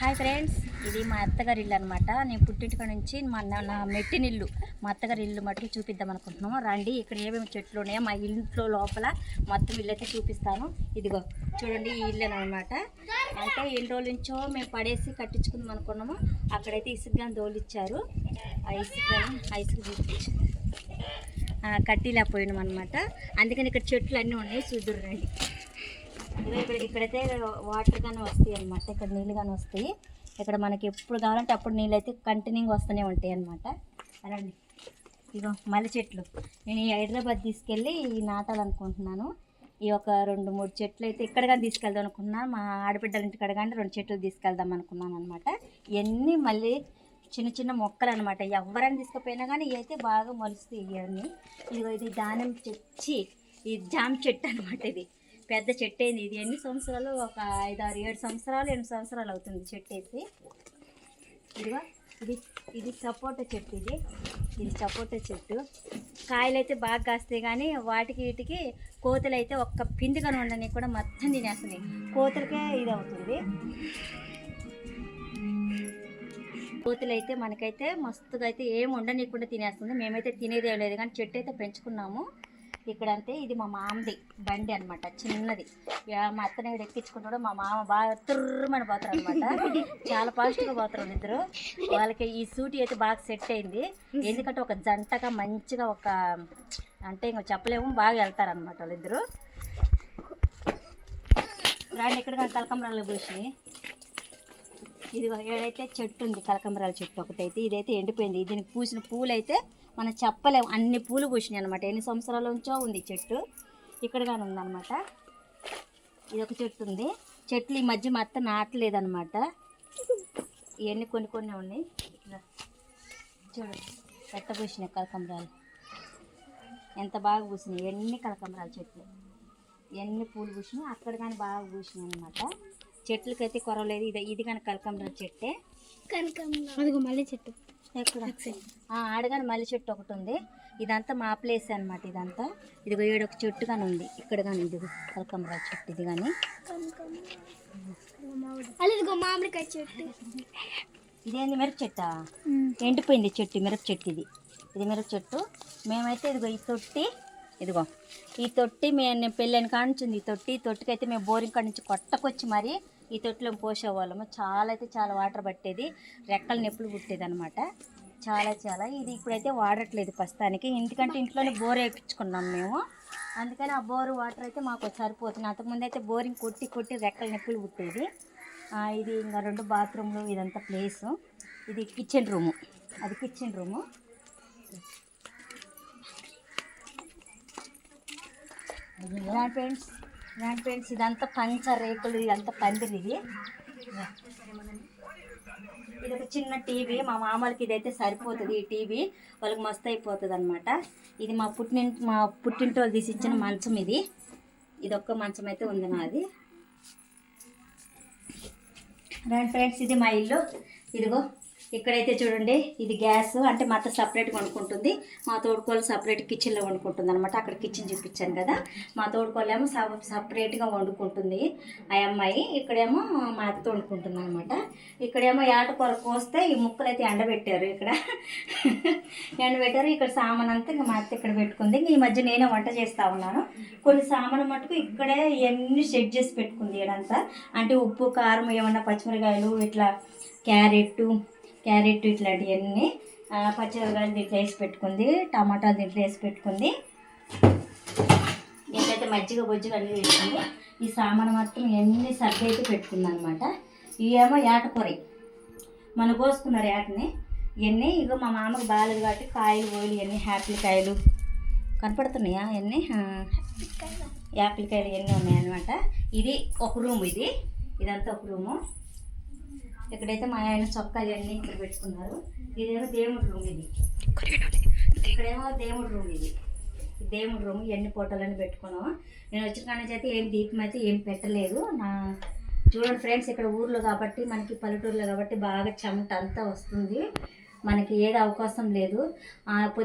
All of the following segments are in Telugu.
హాయ్ ఫ్రెండ్స్ ఇది మా అత్తగారి ఇల్లు అనమాట నేను పుట్టింటిక నుంచి మా నా మెట్టినిల్లు మా అత్తగారి ఇల్లు మటుకు చూపిద్దాం అనుకుంటున్నాము. రండి ఇక్కడ ఏమేమి చెట్లు ఉన్నాయో మా ఇంట్లో లోపల మొత్తం ఇల్లు అయితే చూపిస్తాను. ఇదిగో చూడండి ఈ ఇల్లు అనమాట అంటే ఎన్ని రోజుల నుంచో మేము పడేసి కట్టించుకుందాం అనుకున్నాము. అక్కడైతే ఇసుగ్గాని దోలిచ్చారు ఆ ఇసుకని ఆ ఇసుక చూపించి కట్టిలేకపోయినాం అనమాట అందుకని ఇక్కడ చెట్లు అన్నీ ఉన్నాయి. చూద్దరు రండి. ఇక్కడ ఇక్కడైతే వాటర్ కానీ వస్తాయి అనమాట ఇక్కడ నీళ్ళు కానీ వస్తాయి. ఇక్కడ మనకి ఎప్పుడు కావాలంటే అప్పుడు నీళ్ళు అయితే కంటిన్యూగా వస్తూనే ఉంటాయి అనమాట అలాండి ఇగో మల్లె చెట్లు. నేను ఈ హైదరాబాద్ తీసుకెళ్ళి ఈ నాటాలనుకుంటున్నాను ఈ ఒక రెండు మూడు చెట్లు అయితే ఇక్కడ కానీ తీసుకెళ్దాం అనుకున్నాను మా ఆడబిడ్డల ఇంటికాడ కానీ రెండు చెట్లు తీసుకెళ్దాం అనుకున్నాను అనమాట ఇవన్నీ మళ్ళీ చిన్న చిన్న మొక్కలు అనమాట ఎవరైనా తీసుకుపోయినా కానీ ఇవైతే బాగా మొలుస్తాయి ఇవన్నీ. ఇదిగో ఇది దానిమ్మ తెచ్చి ఇది జామ చెట్టు అనమాట ఇది. పెద్ద చెట్టు అయింది ఇది. ఎన్ని సంవత్సరాలు? ఒక ఐదారు ఏడు సంవత్సరాలు ఎనిమిది సంవత్సరాలు అవుతుంది చెట్టు వేసి ఇదిగో ఇది ఇది సపోటా చెట్టు ఇది. ఇది సపోటా చెట్టు. కాయలు అయితే బాగా కాస్తాయి కానీ వాటికి వీటికి కోతలు అయితే ఒక్క పిండిగా ఉండని కూడా మొత్తం తినేస్తున్నాయి. కోతలకే ఇది అవుతుంది కోతులు అయితే మనకైతే మస్తుగా అయితే ఏం ఉండనీయకుండా తినేస్తుంది. మేమైతే తినేదే లేదు కానీ చెట్టు అయితే పెంచుకున్నాము. ఇక్కడంతే ఇది మా మామది బండి అనమాట చిన్నది. మా అత్తనే ఇక్కడ ఎక్కించుకుంటాడు మా మామ బాగా తుర్రమని పోతారు అనమాట చాలా పాజిటివ్గా పోతారు ఇద్దరు. వాళ్ళకి ఈ సూటి అయితే బాగా సెట్ అయింది. ఎందుకంటే ఒక జంటగా మంచిగా ఒక అంటే ఇంకా చెప్పలేము బాగా వెళ్తారనమాట వాళ్ళిద్దరు. రాండి ఇక్కడ కానీ కలకంబరాలు ఇది ఏడైతే చెట్టు ఉంది కలకంబరాల చెట్టు ఒకటైతే. ఇదైతే ఎండిపోయింది. దీనికి పూసిన పూలు అయితే మనం చెప్పలేము అన్ని పూలు పూసినాయి అనమాట ఎన్ని సంవత్సరాల నుంచో ఉంది చెట్టు. ఇక్కడ కానీ ఉందన్నమాట. ఇది ఒక చెట్టు ఉంది. చెట్లు ఈ మధ్య మా అత్త ఇవన్నీ కొన్ని కొన్ని ఉన్నాయి. ఇట్లా చూడు. ఎట్ట పూసినాయి కలకంబరాలు ఎంత బాగా పూసినాయి. ఎన్ని కలకంబరాల చెట్లు. ఎన్ని పూలు పూసినాయి. అక్కడ కానీ బాగా పూసినాయి అనమాట చెట్లకైతే కొరవలేదు ఇది ఇది కానీ కలకంబరాల చెట్టే. అదిగో మళ్ళీ చెట్టు. ఎక్కడ? ఆ, ఆడగాని మల్లె చెట్టు ఒకటి ఉంది. ఇదంతా మా ప్లేస్ అనమాట ఇదంతా. ఇదిగో ఏడొక చెట్టు కానీ ఉంది. ఇక్కడ కానీ ఇది కలకంబరాల చెట్టు ఇది కానీ ఇదిగో మామిడికాయ చెట్టు. ఇదేంది మిరప చెట్టా? ఎండిపోయింది చెట్టు మిరప చెట్టు ఇది. ఇది మిరప చెట్టు. మేమైతే ఇదిగో ఈ తొట్టి ఇదిగో. ఈ తొట్టి మేము నేను పెళ్ళైన కాడ నుంచి ఉంది ఈ తొట్టి. ఈ తొట్టికి అయితే మేము బోరింగ్ కాడ నుంచి కొట్టకొచ్చి మరి ఈ తొట్టిలో పోసేవాళ్ళము. చాలా అయితే చాలా వాటర్ పట్టేది. రెక్కలు నొప్పులు పుట్టేది అనమాట చాలా చాలా. ఇది ఇప్పుడైతే వాడట్లేదు ప్రస్తుతానికి. ఎందుకంటే ఇంట్లోనే బోర్ వేయించుకున్నాం మేము. అందుకని ఆ బోరు వాటర్ అయితే మాకు సరిపోతుంది. అంతకుముందు అయితే బోరింగ్ కొట్టి కొట్టి రెక్కల నొప్పులు పుట్టేది. ఇది ఇంకా రెండు బాత్రూమ్లు ఇదంతా ప్లేసు. ఇది కిచెన్ రూము. అది కిచెన్ రూము. ఫ్రెండ్స్? ఫ్రెండ్స్ ఇదంతా పంచ రేకులు ఇదంతా పందిరి ఇది. ఇది ఒక చిన్న టీవీ మా మామలకి ఇదైతే సరిపోతుంది ఈ టీవీ వాళ్ళకి మస్తు అయిపోతుంది అనమాట ఇది మా పుట్టినింటి మా పుట్టింటి వాళ్ళు తీసి ఇచ్చిన మంచం ఇది. ఇది ఒక్క మంచం అయితే ఉంది నాది. రండి ఫ్రెండ్స్ ఇది మా ఇల్లు. ఇదిగో. ఇక్కడైతే చూడండి ఇది గ్యాస్. అంటే మా అత్త సపరేట్గా వండుకుంటుంది. మా తోడుకోళ్ళు సపరేట్ కిచెన్లో వండుకుంటుంది అనమాట అక్కడ కిచెన్ చూపించాను కదా. మా తోడుకోలేమో ఏమో సపరేట్గా వండుకుంటుంది. ఆ అమ్మాయి ఇక్కడేమో మా అత్త వండుకుంటుంది అనమాట ఇక్కడేమో ఏటకూర కోస్తే ఈ ముక్కలు అయితే ఎండబెట్టారు ఇక్కడ. ఎండబెట్టారు. ఇక్కడ సామాన్ అంతా ఇంకా మా అత్త ఇక్కడ పెట్టుకుంది. ఈ మధ్య నేనే వంట చేస్తా ఉన్నాను. కొన్ని సామాన్ మటుకు ఇక్కడే ఇవన్నీ సెట్ చేసి పెట్టుకుంది ఇడంతా అంటే ఉప్పు కారం ఏమన్నా పచ్చిమిరకాయలు ఇట్లా క్యారెట్ క్యారెట్ ఇట్లాంటివన్నీ ఆ, పచ్చిమిరకాయలు దీంట్లో వేసి పెట్టుకుంది టమాటాలు దీంట్లో వేసి పెట్టుకుంది. దీంట్లో మజ్జిగ బొజ్జిగ అన్నీ పెట్టుకుంది ఈ సామాను మాత్రం ఎన్ని సర్ది అయితే పెట్టుకుంది అనమాట ఇవేమో ఏటకూర మనం కోసుకున్నారు ఏటని ఇవన్నీ ఇగో మా మామకు బాగాలేదు కాబట్టి కాయలు పోయిలు ఇవన్నీ యాపిల్ కాయలు కనపడుతున్నాయా ఇవన్నీ యాపిల్ కాయలు ఇవన్నీ ఉన్నాయన్నమాట. ఇది ఒక రూమ్ ఇది. ఇదంతా ఒక రూము. ఇక్కడైతే మా ఆయన చొక్కాలు అన్నీ ఇక్కడ పెట్టుకున్నారు ఇదేమో దేవుడి రూమ్ ఇది. ఇక్కడేమో దేవుడి రూమ్ ఇది. దేవుడి రూమ్ ఎన్ని ఫోటోలని పెట్టుకున్నాము నేను వచ్చిన కాడ నుంచి అయితే ఏం దీపం అయితే ఏం పెట్టలేదు. నా చూడండి ఫ్రెండ్స్ ఇక్కడ ఊర్లో కాబట్టి మనకి పల్లెటూరులో కాబట్టి బాగా చెమట అంతా వస్తుంది. మనకి ఏది అవకాశం లేదు.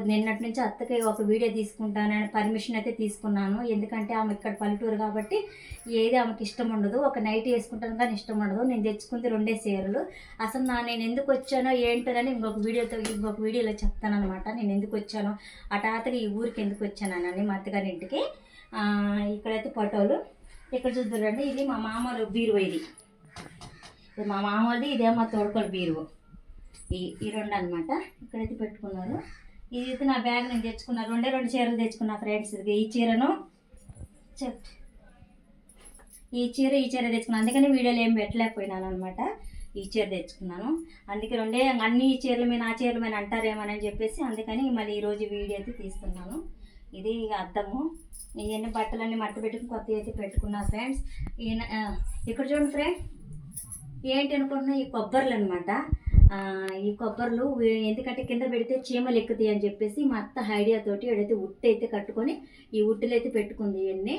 నిన్నటి నుంచి అత్తకి ఒక వీడియో తీసుకుంటానని పర్మిషన్ అయితే తీసుకున్నాను. ఎందుకంటే ఆమె ఇక్కడ పల్లెటూరు కాబట్టి ఏది ఆమెకి ఇష్టం ఉండదు. ఒక నైట్ వేసుకుంటాను కానీ ఇష్టం ఉండదు. నేను తెచ్చుకుంది రెండే చీరలు. అసలు నా నేను ఎందుకు వచ్చానో ఏంటోనని ఇంకొక వీడియోతో ఇంకొక వీడియోలో చెప్తాను నేను ఎందుకు వచ్చానో హఠాత్తుగా ఈ ఊరికి ఎందుకు వచ్చానని మా అత్తగారి ఇంటికి. ఇక్కడైతే ఫోటోలు. ఇక్కడ చూద్దురండి. ఇది మా మామలు బీరువా ఇది. మా మామూలుది ఇదే మా తోడుకోడు బీరువు. ఈ ఈ రెండు అనమాట ఇక్కడైతే పెట్టుకున్నారు. ఇది అయితే నా బ్యాగ్ నేను తెచ్చుకున్నా. రెండే రెండు చీరలు తెచ్చుకున్నా ఫ్రెండ్స్ ఇది ఈ చీరను చెప్ ఈ చీర ఈ చీర తెచ్చుకున్నాను అందుకని వీడియోలు ఏం పెట్టలేకపోయినాను అనమాట ఈ చీర తెచ్చుకున్నాను. అందుకే రెండే అన్ని ఈ చీరలు మీద ఆ చీరలు మీద అంటారేమని చెప్పేసి అందుకని మళ్ళీ ఈరోజు వీడియో అయితే తీస్తున్నాను ఇది ఇక అద్దము. ఇవన్నీ బట్టలన్నీ మట్ట పెట్టుకుని కొత్త అయితే పెట్టుకున్నా ఫ్రెండ్స్ ఈయన ఇక్కడ చూడండి ఫ్రెండ్ ఏంటి అనుకుంటున్నా? ఈ కొబ్బరిలు అనమాట ఈ కొబ్బరిలు ఎందుకంటే కింద పెడితే చీమలు ఎక్కుతాయి అని చెప్పేసి మా అత్త ఐడియా తోటి ఏడైతే ఉట్టు అయితే కట్టుకొని ఈ ఉట్టులు అయితే పెట్టుకుంది ఇవన్నీ.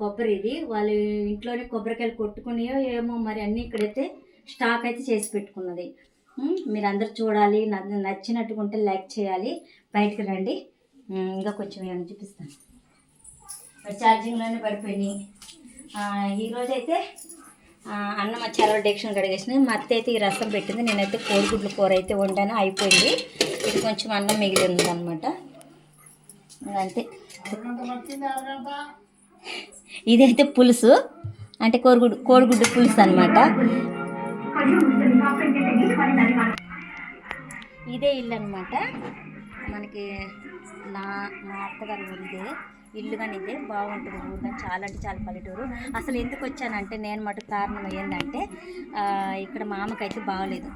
కొబ్బరి ఇది. వాళ్ళు ఇంట్లోనే కొబ్బరికాయలు కొట్టుకునేయో ఏమో మరి అన్నీ ఇక్కడైతే స్టాక్ అయితే చేసి పెట్టుకున్నది. మీరు అందరు చూడాలి. నాకు నచ్చినట్టుగా ఉంటే లైక్ చేయాలి. బయటకు రండి. ఇంకా కొంచెం ఏమైనా చూపిస్తాను. ఛార్జింగ్లోనే పడిపోయినాయి. ఈరోజైతే అన్నం వచ్చారో డెక్షన్ కడిగేసిన మా అత్త అయితే ఈ రసం పెట్టింది. నేనైతే కోడిగుడ్ల కూర అయితే వండాను. అయిపోయింది. ఇది కొంచెం అన్నం మిగిలి ఉంది అనమాట అంతే. ఇదైతే పులుసు. అంటే కోడిగుడ్డు కోడిగుడ్డు పులుసు అనమాట ఇదే ఇల్లు అనమాట మనకి నా మా అత్తగారు ఉంది ఇదే. ఇల్లు కానీ ఇదే బాగుంటుంది ఊరు కానీ చాలా అంటే చాలా పల్లెటూరు. అసలు ఎందుకు వచ్చానంటే నేను మటు కారణం ఏంటంటే ఇక్కడ మామకైతే బాగలేదు.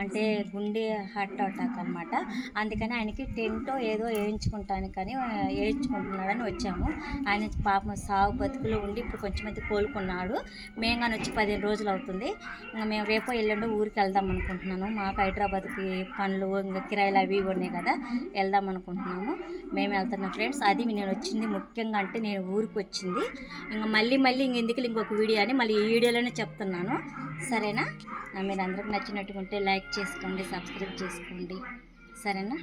అంటే గుండె హార్ట్ అటాక్ అనమాట అందుకని ఆయనకి టెంటో ఏదో వేయించుకుంటానికని కానీ వేయించుకుంటున్నాడని వచ్చాము. ఆయన పాపం సాగు బతుకులో ఉండి ఇప్పుడు కొంచెం అయితే కోలుకున్నాడు. మేము కానీ వచ్చి పదిహేను రోజులు అవుతుంది. ఇంకా మేము రేపో ఎల్లుండో ఊరికి వెళ్దాం అనుకుంటున్నాను. మాకు హైదరాబాద్కి పనులు ఇంకా కిరాయిలు అవి ఇవి ఉన్నాయి కదా వెళ్దాం అనుకుంటున్నాము. మేము వెళ్తున్నాం ఫ్రెండ్స్. అది నేను వచ్చింది ముఖ్యంగా అంటే నేను ఊరికి వచ్చింది. ఇంకా మళ్ళీ మళ్ళీ ఇంక ఎందుకు ఇంకొక వీడియో అని మళ్ళీ ఈ వీడియోలోనే చెప్తున్నాను. సరేనా? మీరు అందరికి నచ్చినట్టుకుంటే లైక్ చేసుకోండి సబ్స్క్రైబ్ చేసుకోండి. సరేనా?